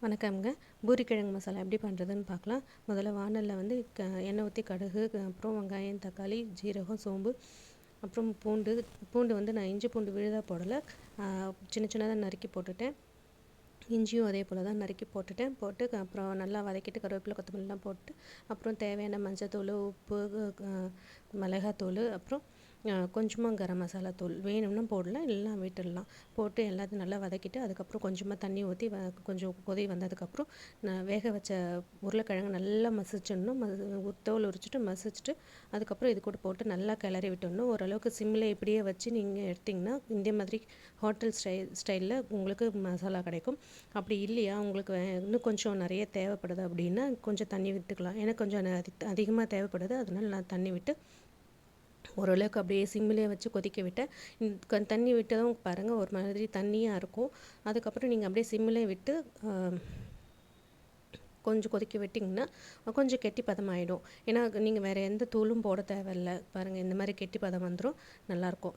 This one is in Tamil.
வணக்கம்ங்க. பூரிக்கிழங்கு மசாலா எப்படி பண்ணுறதுன்னு பார்க்கலாம். முதல்ல வானலில் வந்து க எண்ணெய் ஊற்றி கடுகு அப்புறம் வெங்காயம் தக்காளி ஜீரகம் சோம்பு அப்புறம் பூண்டு. பூண்டு வந்து நான் இஞ்சி பூண்டு விழுதாக போடலை. சின்ன சின்னதாக நறுக்கி போட்டுட்டேன். இஞ்சியும் அதே போல் தான் நறுக்கி போட்டுட்டேன். போட்டு அப்புறம் நல்லா வதக்கிட்டு கருவேப்பிலை கொத்தமல்லாம் போட்டு அப்புறம் தேவையான மஞ்சத்தூள் உப்பு மிளகாத்தூள் அப்புறம் கொஞ்சமாக கரம் மசாலா தூள் வேணும்னா போடலாம் இல்லைனா விட்டுடலாம். போட்டு எல்லாத்தையும் நல்லா வதக்கிட்டு அதுக்கப்புறம் கொஞ்சமாக தண்ணி ஊற்றி வ கொஞ்சம் கொதி வந்ததுக்கப்புறம் நான் வேக வச்ச உருளைக்கிழங்கு நல்லா மசிச்சிடணும். ம தோல் உரிச்சிட்டு மசிச்சுட்டு அதுக்கப்புறம் இது கூட போட்டு நல்லா கிளறி விட்டுடணும். ஓரளவுக்கு சிம்மில் இப்படியே வச்சு நீங்கள் எடுத்திங்கன்னா இந்த மாதிரி ஹோட்டல் ஸ்டைல் ஸ்டைலில் உங்களுக்கு மசாலா கிடைக்கும். அப்படி இல்லையா? உங்களுக்கு இன்னும் கொஞ்சம் நிறைய தேவைப்படுது அப்படின்னா கொஞ்சம் தண்ணி விட்டுக்கலாம். எனக்கு கொஞ்சம் அதிகமாக தேவைப்படுது அதனால் நான் தண்ணி விட்டு ஓரளவுக்கு அப்படியே சிம்மிலே வச்சு கொதிக்க விட்டேன் தண்ணி விட்டதும் பாருங்கள் ஒரு மாதிரி தண்ணியாக இருக்கும். அதுக்கப்புறம் நீங்கள் அப்படியே சிம்மிலே விட்டு கொஞ்சம் கொதிக்க விட்டிங்கன்னா கொஞ்சம் கெட்டி பதம் ஆகிடும் ஏன்னா நீங்கள் வேறு எந்த தூளும் போட தேவையில்ல. பாருங்கள் இந்த மாதிரி கெட்டி பதம் வந்துடும் நல்லாயிருக்கும்